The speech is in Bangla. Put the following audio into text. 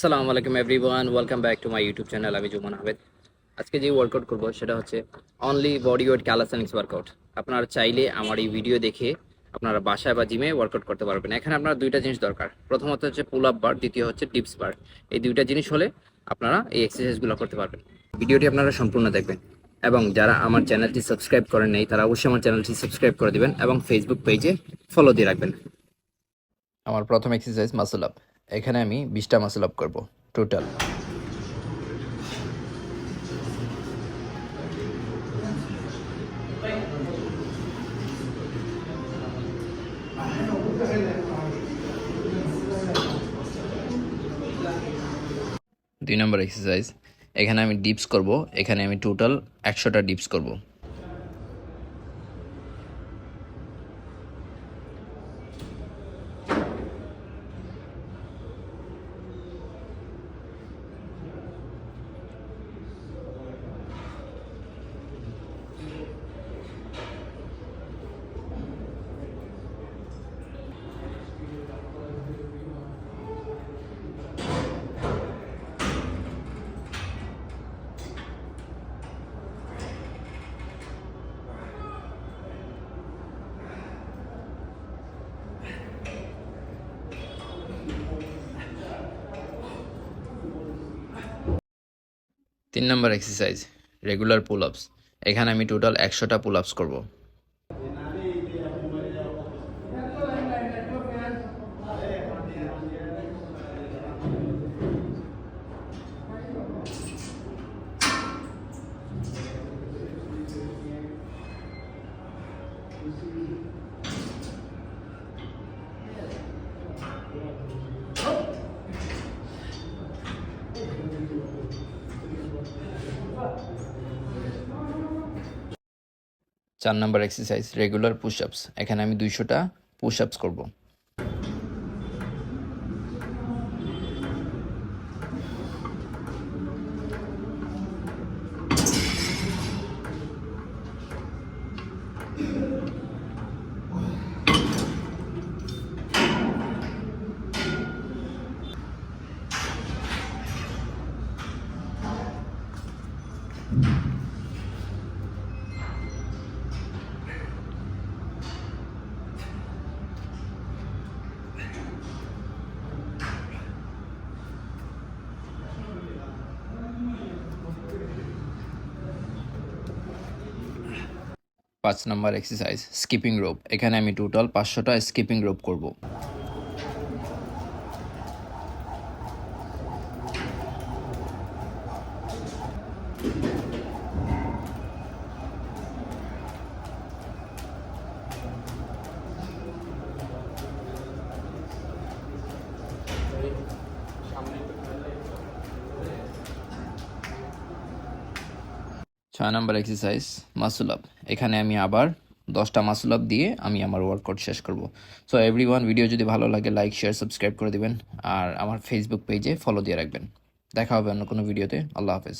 আসসালামু আলাইকুম everyone, welcome back to my YouTube channel, আমি জুমান আহমেদ আজকে যে ওয়ার্কআউট করব সেটা হচ্ছে only body weight calisthenics workout আপনারা চাইলে আমার এই ভিডিও দেখে আপনারা বাসায় বা জিমে ওয়ার্কআউট করতে পারবেন। এখানে আপনার দুইটা জিনিস দরকার। প্রথমত হচ্ছে পুল আপ বার দ্বিতীয় হচ্ছে ডিপস বার এই দুইটা জিনিস হলে আপনারা এই এক্সারসাইজগুলো করতে পারবেন। ভিডিওটি আপনারা সম্পূর্ণ দেখবেন। এবং যারা আমার চ্যানেলটি সাবস্ক্রাইব করেন নাই, তারা অবশ্যই আমার চ্যানেলটি সাবস্ক্রাইব করে দিবেন এবং ফেসবুক পেজে ফলো দিয়ে রাখবেন। আমার প্রথম এক্সারসাইজ মাসল আপ এখানে আমি বিশটা মাসল আপ করব টোটাল দুই নম্বর এক্সারসাইজ এখানে আমি ডিপস করব, এখানে আমি টোটাল একশোটা ডিপস করব। তিন নম্বর এক্সারসাইজ রেগুলার পুল আপস এখানে আমি টোটাল একশোটা পুল আপস করব। চার number exercise regular push ups এখানে আমি দুইশোটা পুশ আপস করব। পাঁচ নম্বর এক্সারসাইজ স্কিপিং রোপ এখানে আমি টোটাল পাঁচশোটা স্কিপিং রোপ করব। ছয় নম্বর এক্সারসাইজ মাসুল আপ এখানে আমি আবার দশটা মাসুল আপ দিয়ে আমি আমার ওয়ার্কআউট শেষ করব। সো এভরি ওয়ান ভিডিও যদি ভালো লাগে লাইক শেয়ার সাবস্ক্রাইব করে দেবেন। আর আমার ফেসবুক পেজে ফলো দিয়ে রাখবেন। দেখা হবে অন্য কোনো ভিডিওতে আল্লাহ হাফেজ।